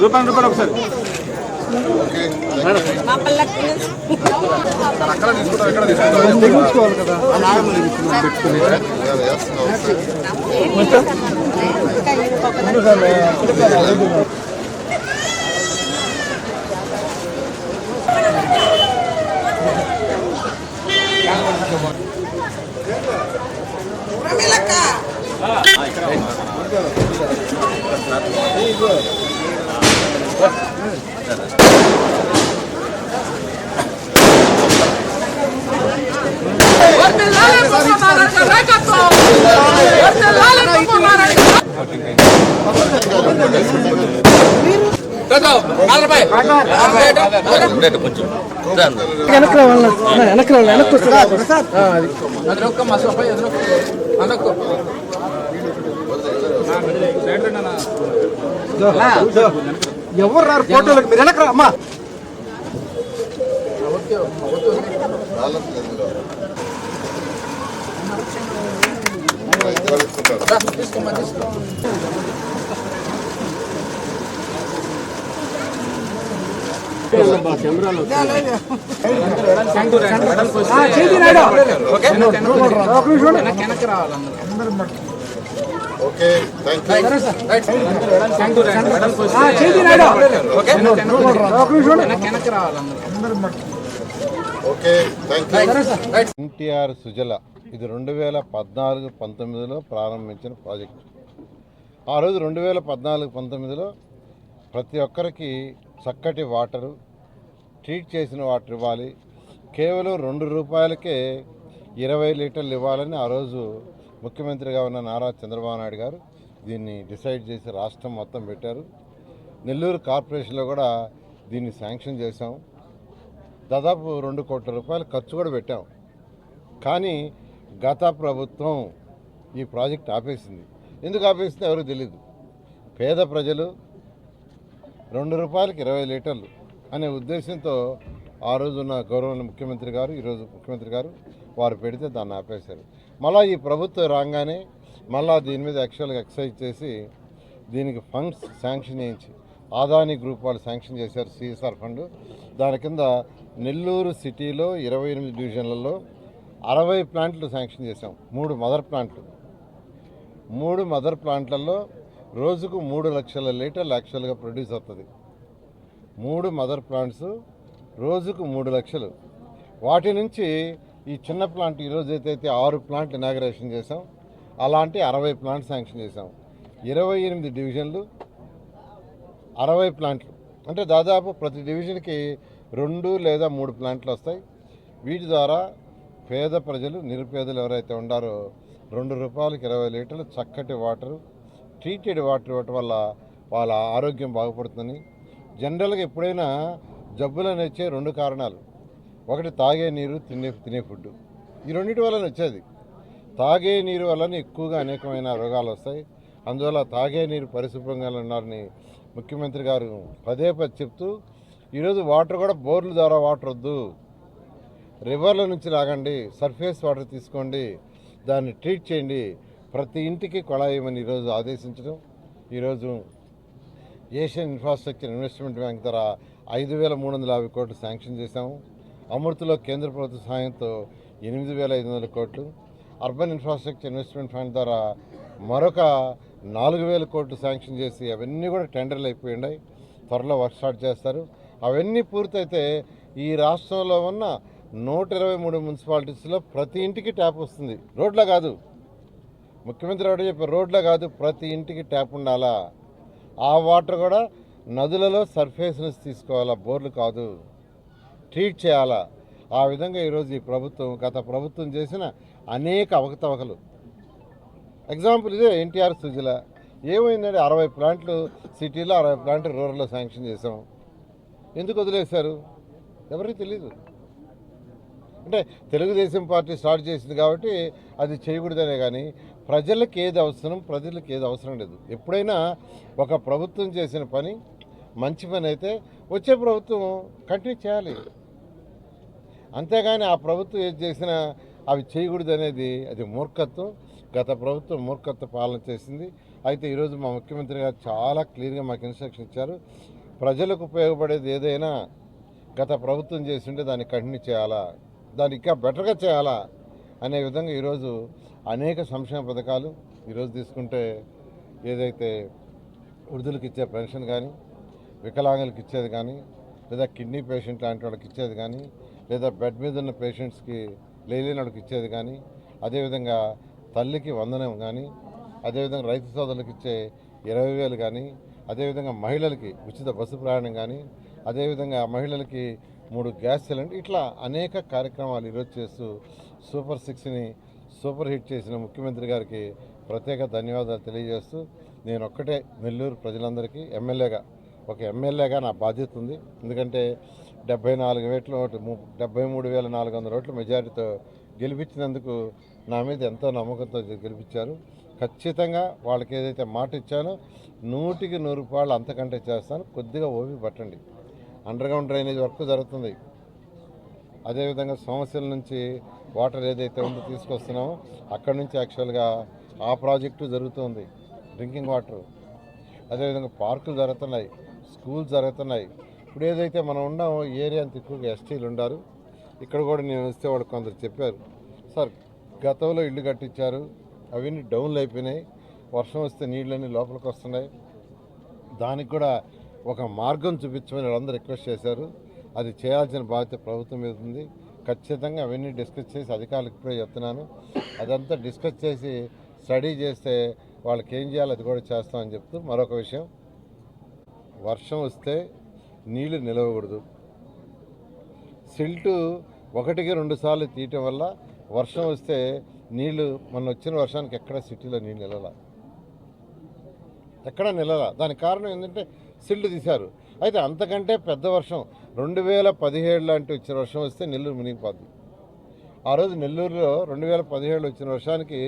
రూపాయలు రూపాయలు ఒకసారి. తెగించుకోవాలి కదా వర్ధిల్లాలి కుటుంబ నాయకుల నాయకత్వం వర్ధిల్లాలి వెనక్కి రావాలి వెనక్కి రావాలి వెనక్కి వస్తుంది ఎవరు రారు ఫోటోలకు మీరు వెనక్కి రా అమ్మా ఓకే. థ్యాంక్ యూ చేతి నాయుడు ఒక నిమిషం okay thank you NTR Sujala ఇది రెండు వేల పద్నాలుగు పంతొమ్మిదిలో ప్రారంభించిన ప్రాజెక్ట్. ఆ రోజు రెండు వేల పద్నాలుగు పంతొమ్మిదిలో ప్రతి ఒక్కరికి చక్కటి వాటరు ట్రీట్ చేసిన వాటర్ ఇవ్వాలి. కేవలం రెండు రూపాయలకే ఇరవై లీటర్లు ఇవ్వాలని ఆ రోజు ముఖ్యమంత్రిగా ఉన్న నారా చంద్రబాబు నాయుడు గారు దీన్ని డిసైడ్ చేసి రాష్ట్రం మొత్తం పెట్టారు. నెల్లూరు కార్పొరేషన్లో కూడా దీన్ని శాంక్షన్ చేశాం. దాదాపు రెండు కోట్ల రూపాయలు ఖర్చు కూడా పెట్టాం. కానీ గత ప్రభుత్వం ఈ ప్రాజెక్ట్ ఆపేసింది. ఎందుకు ఆపేసిందో ఎవరికి తెలియదు పేద ప్రజలు రెండు రూపాయలకి ఇరవై లీటర్లు అనే ఉద్దేశంతో ఆ రోజున్న గౌరవ ముఖ్యమంత్రి గారు ఈరోజు ముఖ్యమంత్రి గారు వారు పెడితే దాన్ని ఆపేశారు. మళ్ళా ఈ ప్రభుత్వం రాగానే మళ్ళా దీని మీద యాక్చువల్గా ఎక్సైజ్ చేసి దీనికి ఫండ్స్ శాంక్షన్ చేయించి ఆదాని గ్రూప్ వాళ్ళు శాంక్షన్ చేశారు సిఎస్ఆర్ ఫండ్. దాని కింద నెల్లూరు సిటీలో ఇరవై ఎనిమిది డివిజన్లలో అరవై ప్లాంట్లు శాంక్షన్ చేశాం. మూడు మదర్ ప్లాంట్లు. మూడు మదర్ ప్లాంట్లలో రోజుకు మూడు లక్షల లీటర్లు యాక్చువల్గా ప్రొడ్యూస్ అవుతుంది. మూడు మదర్ ప్లాంట్స్ రోజుకు మూడు లక్షలు. వాటి నుంచి ఈ చిన్న ప్లాంట్ ఈరోజు అయితే ఆరు ప్లాంట్ ఇనాగరేషన్ చేసాం అలాంటి అరవై ప్లాంట్ శాంక్షన్ చేసాం ఇరవై ఎనిమిది డివిజన్లు అరవై ప్లాంట్లు. అంటే దాదాపు ప్రతి డివిజన్కి రెండు లేదా మూడు ప్లాంట్లు వస్తాయి. వీటి ద్వారా పేద ప్రజలు నిరుపేదలు ఎవరైతే ఉండారో రెండు రూపాయలకి ఇరవై లీటర్లు చక్కటి వాటర్ ట్రీటెడ్ వాటర్ ఇవ్వటం వల్ల వాళ్ళ ఆరోగ్యం బాగుపడుతుంది జనరల్గా ఎప్పుడైనా జబ్బులను వచ్చే రెండు కారణాలు. ఒకటి తాగే నీరు తినే తినే ఫుడ్ ఈ రెండింటి వలన వచ్చేది. తాగే నీరు వలన ఎక్కువగా అనేకమైన రోగాలు వస్తాయి. అందువల్ల తాగే నీరు పరిశుభ్రంగా ఉన్నారని ముఖ్యమంత్రి గారు పదే పది చెప్తూ ఈరోజు వాటర్ కూడా బోర్ల ద్వారా వాటర్ వద్దు. రివర్ల నుంచి లాగండి సర్ఫేస్ వాటర్ తీసుకోండి దాన్ని ట్రీట్ చేయండి. ప్రతి ఇంటికి కొళాయమని ఈరోజు ఆదేశించడం. ఈరోజు ఏషియన్ ఇన్ఫ్రాస్ట్రక్చర్ ఇన్వెస్ట్మెంట్ బ్యాంక్ ద్వారా ఐదు వేల మూడు వందల యాభై కోట్లు శాంక్షన్ చేశాము. అమృతలో కేంద్ర ప్రభుత్వ సహాయంతో ఎనిమిది వేల ఐదు వందల కోట్లు. అర్బన్ ఇన్ఫ్రాస్ట్రక్చర్ ఇన్వెస్ట్మెంట్ ఫండ్ ద్వారా మరొక నాలుగు వేల కోట్లు శాంక్షన్ చేసి అవన్నీ కూడా టెండర్లు అయిపోయినాయి త్వరలో వర్క్ స్టార్ట్ చేస్తారు. అవన్నీ పూర్తయితే ఈ రాష్ట్రంలో ఉన్న నూట ఇరవై మూడు మున్సిపాలిటీస్లో ప్రతి ఇంటికి ట్యాప్ వస్తుంది. రోడ్లో కాదు. ముఖ్యమంత్రి ఒకటి చెప్పారు రోడ్లో కాదు ప్రతి ఇంటికి ట్యాప్ ఉండాలా? ఆ వాటర్ కూడా నదులలో సర్ఫేస్ తీసుకోవాలా? బోర్లు కాదు. ట్రీట్ చేయాలా? ఆ విధంగా ఈరోజు ఈ ప్రభుత్వం గత ప్రభుత్వం చేసిన అనేక అవకతవకలు. ఎగ్జాంపుల్ ఇదే ఎన్టీఆర్ సుజల. ఏమైందంటే అరవై ప్లాంట్లు సిటీలో అరవై ప్లాంట్లు రూరల్లో శాంక్షన్ చేసాం ఎందుకు వదిలేశారు? ఎవరికి తెలియదు అంటే తెలుగుదేశం పార్టీ స్టార్ట్ చేసింది కాబట్టి అది చేయకూడదనే కానీ ప్రజలకు ఏది అవసరం ప్రజలకు ఏది అవసరం లేదు. ఎప్పుడైనా ఒక ప్రభుత్వం చేసిన పని మంచి పని అయితే వచ్చే ప్రభుత్వం కంటిన్యూ చేయాలి. అంతేగాని ఆ ప్రభుత్వం ఏది చేసినా అవి చేయకూడదు అనేది అది మూర్ఖత్వం. గత ప్రభుత్వం మూర్ఖత్వ పాలన చేసింది. అయితే ఈరోజు మా ముఖ్యమంత్రి గారు చాలా క్లియర్గా మాకు ఇన్స్ట్రక్షన్ ఇచ్చారు. ప్రజలకు ఉపయోగపడేది ఏదైనా గత ప్రభుత్వం చేసింటే దాన్ని కంటిన్యూ చేయాలా? దాన్ని ఇంకా బెటర్గా చేయాలా? అనే విధంగా ఈరోజు అనేక సంక్షేమ పథకాలు ఈరోజు తీసుకుంటే ఏదైతే వృద్ధులకు ఇచ్చే పెన్షన్ కానీ వికలాంగులకు ఇచ్చేది కానీ లేదా కిడ్నీ పేషెంట్ లాంటి వాళ్ళకి ఇచ్చేది కానీ లేదా బెడ్ మీద ఉన్న పేషెంట్స్కి లేని వాళ్ళకి ఇచ్చేది కానీ అదేవిధంగా తల్లికి వందనం కానీ అదేవిధంగా రైతు సోదరులకు ఇచ్చే ఇరవై వేలు కానీ అదేవిధంగా మహిళలకి ఉచిత బస్సు ప్రయాణం కానీ అదేవిధంగా మహిళలకి మూడు గ్యాస్ సిలిండర్ ఇట్లా అనేక కార్యక్రమాలు ఈరోజు చేస్తూ సూపర్ సిక్స్ని సూపర్ హిట్ చేసిన ముఖ్యమంత్రి గారికి ప్రత్యేక ధన్యవాదాలు తెలియజేస్తూ నేను ఒక్కటే నెల్లూరు ప్రజలందరికీ ఎమ్మెల్యేగా ఒక ఎమ్మెల్యేగా నా బాధ్యత ఉంది. ఎందుకంటే డెబ్బై నాలుగు వేట్ల ఓట్లు డెబ్బై మూడు వేల నాలుగు వందల ఓట్లు మెజారిటీతో గెలిపించినందుకు నా మీద ఎంతో నమ్మకంతో గెలిపించారు. ఖచ్చితంగా వాళ్ళకి ఏదైతే మాట ఇచ్చానో నూటికి నూరు రూపాయలు అంతకంటే చేస్తాను. కొద్దిగా ఓపి పట్టండి. అండర్గ్రౌండ్ డ్రైనేజ్ వర్క్ జరుగుతుంది. అదేవిధంగా సమస్యల నుంచి వాటర్ ఏదైతే ఉందో తీసుకొస్తున్నామో అక్కడి నుంచి యాక్చువల్గా ఆ ప్రాజెక్టు జరుగుతుంది. Drinking water. అదేవిధంగా పార్కులు జరుగుతున్నాయి. స్కూల్స్ జరుగుతున్నాయి. ఇప్పుడు ఏదైతే మనం ఉన్నామో ఏరియా అంత ఎక్కువగా ఎస్టీలు ఉండారు. ఇక్కడ కూడా నేను వస్తే వాళ్ళు కొందరు చెప్పారు సార్ గతంలో ఇల్లు కట్టించారు అవన్నీ డౌన్లు అయిపోయినాయి వర్షం వస్తే నీళ్ళన్నీ లోపలికి వస్తున్నాయి. దానికి కూడా ఒక మార్గం చూపించమని వాళ్ళందరూ రిక్వెస్ట్ చేశారు. అది చేయాల్సిన బాధ్యత ప్రభుత్వం మీద ఉంది. ఖచ్చితంగా అవన్నీ డిస్కస్ చేసి అధికారులకు ఇప్పుడే చెప్తున్నాను. అదంతా డిస్కస్ చేసి స్టడీ చేస్తే వాళ్ళకి ఏం చేయాలో అది కూడా చేస్తామని చెప్తూ మరొక విషయం. వర్షం వస్తే నీళ్ళు నిలవకూడదు. సిల్టు ఒకటికి రెండు సార్లు తీయటం వల్ల వర్షం వస్తే నీళ్ళు మొన్న వచ్చిన వర్షానికి ఎక్కడ సిటీలో నీళ్ళు నిలల ఎక్కడ నిలల దానికి కారణం ఏంటంటే సిల్లు తీశారు. అయితే అంతకంటే పెద్ద వర్షం రెండు వేల పదిహేడు లాంటి వచ్చిన వర్షం వస్తే నెల్లూరు మునిగిపోద్ది. ఆ రోజు నెల్లూరులో రెండు వేల పదిహేడు వచ్చిన వర్షానికి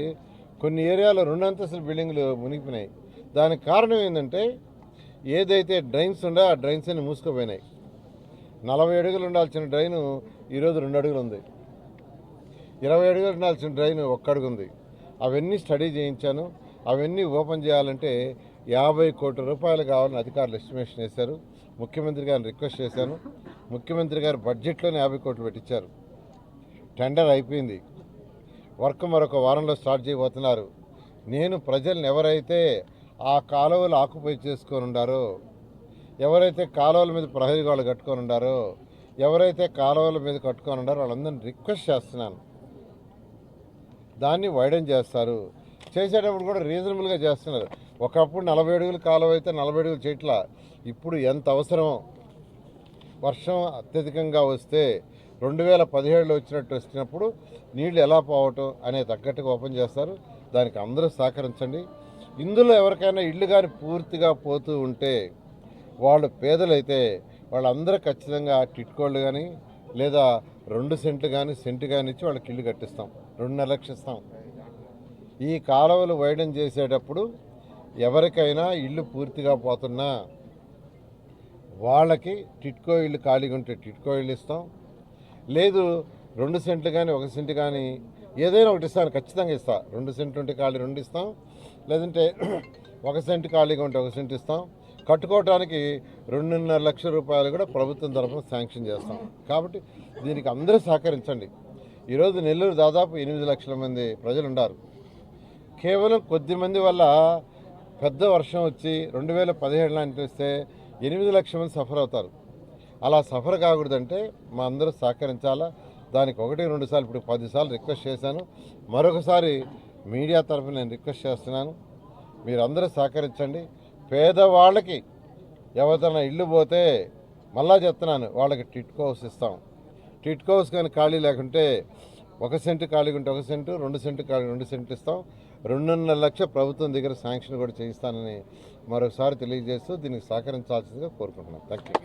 కొన్ని ఏరియాలో రెండు అంతస్తుల బిల్డింగ్లు మునిగిపోయినాయి. దానికి కారణం ఏంటంటే ఏదైతే డ్రైన్స్ ఉండో ఆ డ్రైన్స్ అన్ని మూసుకుపోయినాయి. నలభై అడుగులు ఉండాల్సిన డ్రైను ఈరోజు రెండు అడుగులు ఉంది. ఇరవై అడుగులు ఉండాల్సిన డ్రైన్ ఒక్క అడుగు ఉంది. అవన్నీ స్టడీ చేయించాను. అవన్నీ ఓపెన్ చేయాలంటే యాభై కోట్ల రూపాయలు కావాలని అధికారులు ఎస్టిమేషన్ వేశారు ముఖ్యమంత్రి గారిని రిక్వెస్ట్ చేశాను. ముఖ్యమంత్రి గారు బడ్జెట్లోనే యాభై కోట్లు పెట్టించారు టెండర్ అయిపోయింది. వర్క్ మరొక వారంలో స్టార్ట్ చేయబోతున్నారు. నేను ప్రజల్ని ఎవరైతే ఆ కాలువలు ఆకుపై చేసుకొని ఉండారో ఎవరైతే కాలువల మీద ప్రహరీ గోడలు కట్టుకొని ఉండారో ఎవరైతే కాలువల మీద కట్టుకొని ఉండారో వాళ్ళందరినీ రిక్వెస్ట్ చేస్తున్నాను. దాన్ని వైడెన్ చేస్తారు. చేసేటప్పుడు కూడా రీజనబుల్గా చేస్తున్నారు. ఒకప్పుడు నలభై అడుగులు కాలువ అయితే నలభై అడుగులు చెట్ల. ఇప్పుడు ఎంత అవసరమో. వర్షం అత్యధికంగా వస్తే రెండు వేల పదిహేడులో వచ్చినట్టు వచ్చినప్పుడు నీళ్ళు ఎలా పోవటం అనే తగ్గట్టుగా ఓపెన్ చేస్తారు. దానికి అందరూ సహకరించండి. ఇందులో ఎవరికైనా ఇల్లు కానీ పూర్తిగా పోతూ ఉంటే వాళ్ళు పేదలైతే వాళ్ళందరూ ఖచ్చితంగా టిట్కోళ్ళు కానీ లేదా రెండు సెంట్లు కానీ సెంటు కానీ ఇచ్చి వాళ్ళకి ఇల్లు కట్టిస్తాం. రెండున్నర లక్షలు ఈ కాలువలు వైడన్ చేసేటప్పుడు ఎవరికైనా ఇల్లు పూర్తిగా పోతున్నా వాళ్ళకి టిట్కో ఇల్లు ఖాళీగా ఉంటే టిట్కో ఇల్లు ఇస్తాం. లేదు రెండు సెంట్లు కానీ ఒక సెంట్ కానీ ఏదైనా ఒకటి ఇస్తాను ఖచ్చితంగా ఇస్తా. రెండు సెంట్లు ఉంటే ఖాళీ రెండు ఇస్తాం. లేదంటే ఒక సెంట్ ఖాళీగా ఉంటే ఒక సెంటు ఇస్తాం. కట్టుకోవడానికి రెండున్నర లక్షల రూపాయలు కూడా ప్రభుత్వం తరఫున శాంక్షన్ చేస్తాం. కాబట్టి దీనికి అందరూ సహకరించండి. ఈరోజు నెల్లూరు దాదాపు ఎనిమిది లక్షల మంది ప్రజలు ఉన్నారు కేవలం కొద్ది మంది వల్ల పెద్ద వర్షం వచ్చి రెండు వేల పదిహేడు లాంటి వస్తే ఎనిమిది లక్షల మంది సఫర్ అవుతారు. అలా సఫర్ కాకూడదంటే మా అందరూ సహకరించాలా? దానికి ఒకటి రెండు సార్లు ఇప్పుడు పదిసార్లు రిక్వెస్ట్ చేశాను. మరొకసారి మీడియా తరఫున నేను రిక్వెస్ట్ చేస్తున్నాను. మీరందరూ సహకరించండి. పేదవాళ్ళకి ఎవరిదైనా ఇల్లు పోతే మళ్ళా చెప్తున్నాను వాళ్ళకి టిట్కో హౌస్ ఇస్తాం. టిట్కోస్ హౌస్ కానీ ఖాళీ లేకుంటే ఒక సెంటు ఖాళీగా ఉంటే ఒక సెంటు రెండు సెంటు ఖాళీ రెండు సెంట్లు ఇస్తాం. రెండున్నర లక్ష ప్రభుత్వం దగ్గర శాంక్షన్ కూడా చేయిస్తానని మరొకసారి తెలియజేస్తూ దీనికి సహకరించాల్సిందిగా కోరుకుంటున్నాను థ్యాంక్ యూ